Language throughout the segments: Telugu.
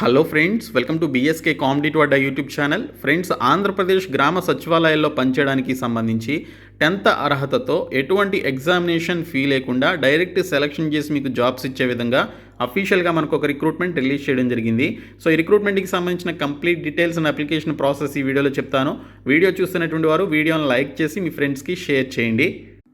Hello friends welcome to BSK comedy Adda YouTube channel friends Andhra Pradesh గ్రామ సచివాలయాల్లో పనిచేయడానికి సంబంధించి టెన్త్ అర్హతతో ఎటువంటి ఎగ్జామినేషన్ ఫీ లేకుండా డైరెక్ట్ సెలక్షన్ చేసి మీకు జాబ్స్ ఇచ్చే విధంగా అఫీషియల్గా మనకు ఒక రిక్రూట్మెంట్ రిలీజ్ చేయడం జరిగింది. సో ఈ రిక్రూట్మెంట్కి సంబంధించిన complete details and application process ఈ వీడియోలో చెప్తాను. వీడియో చూస్తున్నటువంటి వారు వీడియోని లైక్ చేసి మీ ఫ్రెండ్స్కి షేర్ చేయండి.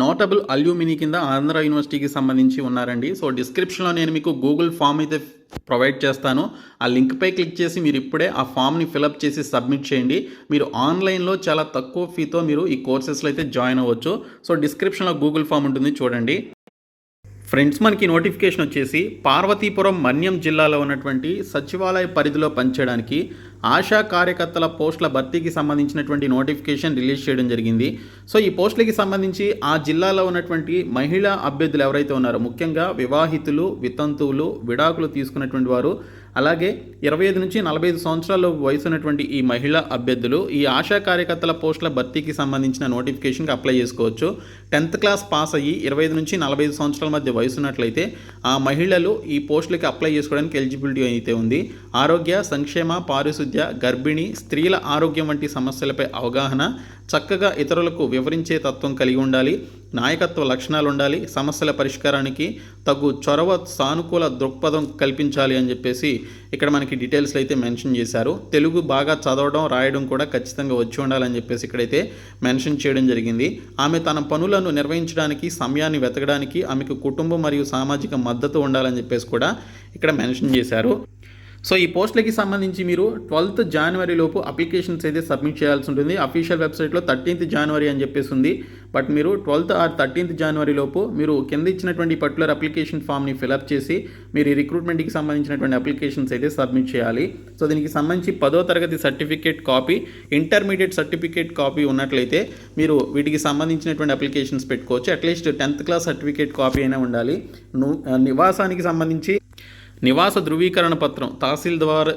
నోటబుల్ అల్యూమిని కింద ఆంధ్ర యూనివర్సిటీకి సంబంధించి ఉన్నారండి. సో డిస్క్రిప్షన్లో నేను మీకు గూగుల్ ఫామ్ అయితే ప్రొవైడ్ చేస్తాను. ఆ లింక్పై క్లిక్ చేసి మీరు ఇప్పుడే ఆ ఫామ్ని ఫిలప్ చేసి సబ్మిట్ చేయండి. మీరు ఆన్లైన్లో చాలా తక్కువ ఫీతో మీరు ఈ కోర్సెస్లో అయితే జాయిన్ అవ్వచ్చు. సో డిస్క్రిప్షన్లో గూగుల్ ఫామ్ ఉంటుంది చూడండి. ఫ్రెండ్స్ మనకి నోటిఫికేషన్ వచ్చేసి పార్వతీపురం మన్యం జిల్లాలో ఉన్నటువంటి సచివాలయ పరిధిలో పనిచేయడానికి ఆశా కార్యకర్తల పోస్టుల భర్తీకి సంబంధించినటువంటి నోటిఫికేషన్ రిలీజ్ చేయడం జరిగింది. సో ఈ పోస్టులకి సంబంధించి ఆ జిల్లాలో ఉన్నటువంటి మహిళా అభ్యర్థులు ఎవరైతే ఉన్నారో ముఖ్యంగా వివాహితులు వితంతువులు విడాకులు తీసుకున్నటువంటి వారు అలాగే ఇరవై ఐదు నుంచి నలభై ఐదు సంవత్సరాల వయసు ఉన్నటువంటి ఈ మహిళా అభ్యర్థులు ఈ ఆశా కార్యకర్తల పోస్టుల భర్తీకి సంబంధించిన నోటిఫికేషన్కి అప్లై చేసుకోవచ్చు. టెన్త్ క్లాస్ పాస్ అయ్యి ఇరవై ఐదు నుంచి నలభై ఐదు సంవత్సరాల మధ్య వయసు ఉన్నట్లయితే ఆ మహిళలు ఈ పోస్టులకి అప్లై చేసుకోవడానికి ఎలిజిబిలిటీ అయితే ఉంది. ఆరోగ్య సంక్షేమ పారిశుద్ధ్య గర్భిణీ స్త్రీల ఆరోగ్యం వంటి సమస్యలపై అవగాహన చక్కగా ఇతరులకు వివరించే తత్వం కలిగి ఉండాలి నాయకత్వ లక్షణాలు ఉండాలి సమస్యల పరిష్కారానికి తగు చొరవ సానుకూల దృక్పథం కల్పించాలి అని చెప్పేసి ఇక్కడ మనకి డీటెయిల్స్లో అయితే మెన్షన్ చేశారు. తెలుగు బాగా చదవడం రాయడం కూడా ఖచ్చితంగా వచ్చి ఉండాలని చెప్పేసి ఇక్కడైతే మెన్షన్ చేయడం జరిగింది. ఆమె తన పనులను నిర్వహించడానికి సమయాన్ని వెతకడానికి ఆమెకు కుటుంబం మరియు సామాజిక మద్దతు ఉండాలని చెప్పేసి కూడా ఇక్కడ మెన్షన్ చేశారు. సో ఈ పోస్టులకి సంబంధించి మీరు ట్వెల్త్ జనవరి లోపు అప్లికేషన్స్ అయితే సబ్మిట్ చేయాల్సి ఉంటుంది. అఫీషియల్ వెబ్సైట్లో థర్టీన్త్ జనవరి అని చెప్పేసి ఉంది. బట్ మీరు ట్వెల్త్ ఆర్ థర్టీన్త్ జనవరి లోపు మీరు కింద ఇచ్చినటువంటి పర్టికులర్ అప్లికేషన్ ఫామ్ని ఫిలప్ చేసి మీరు ఈ రిక్రూట్మెంట్కి సంబంధించినటువంటి అప్లికేషన్స్ అయితే సబ్మిట్ చేయాలి. సో దీనికి సంబంధించి పదో తరగతి certificate copy intermediate certificate copy ఉన్నట్లయితే మీరు వీటికి సంబంధించినటువంటి అప్లికేషన్స్ పెట్టుకోవచ్చు. At least tenth class certificate copy అయినా ఉండాలి. నివాసానికి సంబంధించి నివాస ధృవీకరణ పత్రం తహసీల్దార్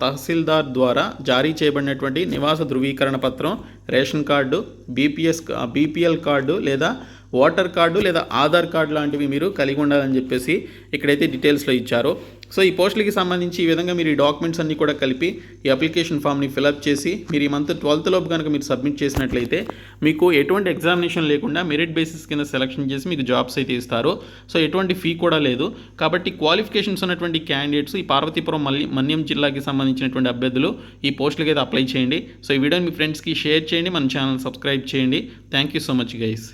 తహసీల్దార్ ద్వారా జారీ చేయబడినటువంటి నివాస ధృవీకరణ పత్రం ration card BPS BPL card లేదా ఓటర్ కార్డు లేదా ఆధార్ కార్డు లాంటివి మీరు కలిగి ఉండాలని చెప్పేసి ఇక్కడైతే డీటెయిల్స్లో ఇచ్చారు. సో ఈ పోస్టులకి సంబంధించి ఈ విధంగా మీరు ఈ డాక్యుమెంట్స్ అన్నీ కూడా కలిపి ఈ అప్లికేషన్ ఫామ్ని ఫిలప్ చేసి మీరు ఈ మంత్ ట్వెల్త్ లోపు కనుక మీరు సబ్మిట్ చేసినట్లయితే మీకు ఎటువంటి ఎగ్జామినేషన్ లేకుండా మెరిట్ బేసిస్ కింద సెలక్షన్ చేసి మీకు జాబ్స్ అయితే ఇస్తారు. సో ఎటువంటి ఫీ కూడా లేదు. కాబట్టి క్వాలిఫికేషన్స్ ఉన్నటువంటి క్యాండిడేట్స్ ఈ పార్వతీపురం మల్లి మన్యం జిల్లాకి సంబంధించినటువంటి అభ్యర్థులు ఈ పోస్టులకి అయితే అప్లై చేయండి. సో ఈ వీడియోని మీ ఫ్రెండ్స్కి షేర్ చేయండి. మన ఛానల్ సబ్స్క్రైబ్ చేయండి. Thank you so much guys.